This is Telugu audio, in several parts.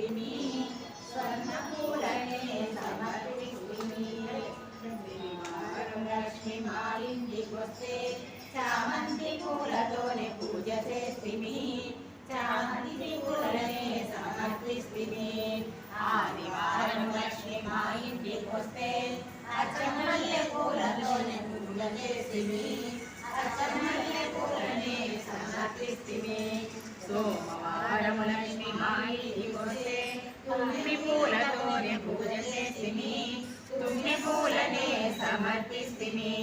సమర్పిస్తిమి స్వర్ణ పూలనే సమర్పిస్తిమి లక్ష్మి మా ఇంటికొస్తే చామంతి పూలతోనే పూజ చేస్తిమి చామంతి పూలనే సమర్పిస్తిమి ఆదివారం లక్ష్మి మా ఇంటికొస్తే అచ్చమల్లె పూలతోనే పూజ చేస్తిమి సమర్పిస్తిమి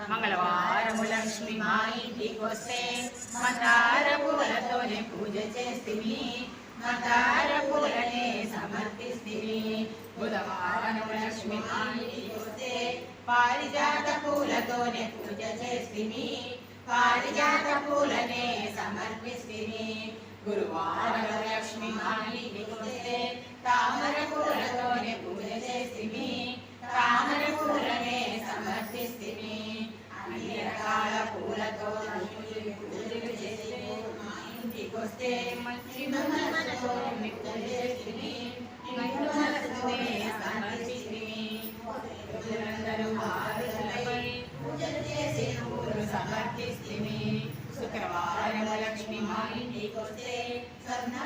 మంగళవారము లక్ష్మి మా ఇంటికొస్తే మతార పూలతోనే పూజ చేస్తిమి మతార పూలనే సమర్పిస్తిమి బుధవారము లక్ష్మి మా ఇంటికొస్తే పారిజాత పూలతోనే పూజ చేస్తుంది పారిజాత పూలనే సమర్పిస్తుంది గురువారం లక్ష్మి మా ఇంటికొస్తే సమర్పిస్తిమి శుక్రవారం లక్ష్మి మా ఇంటికి వస్తే స్వర్ణ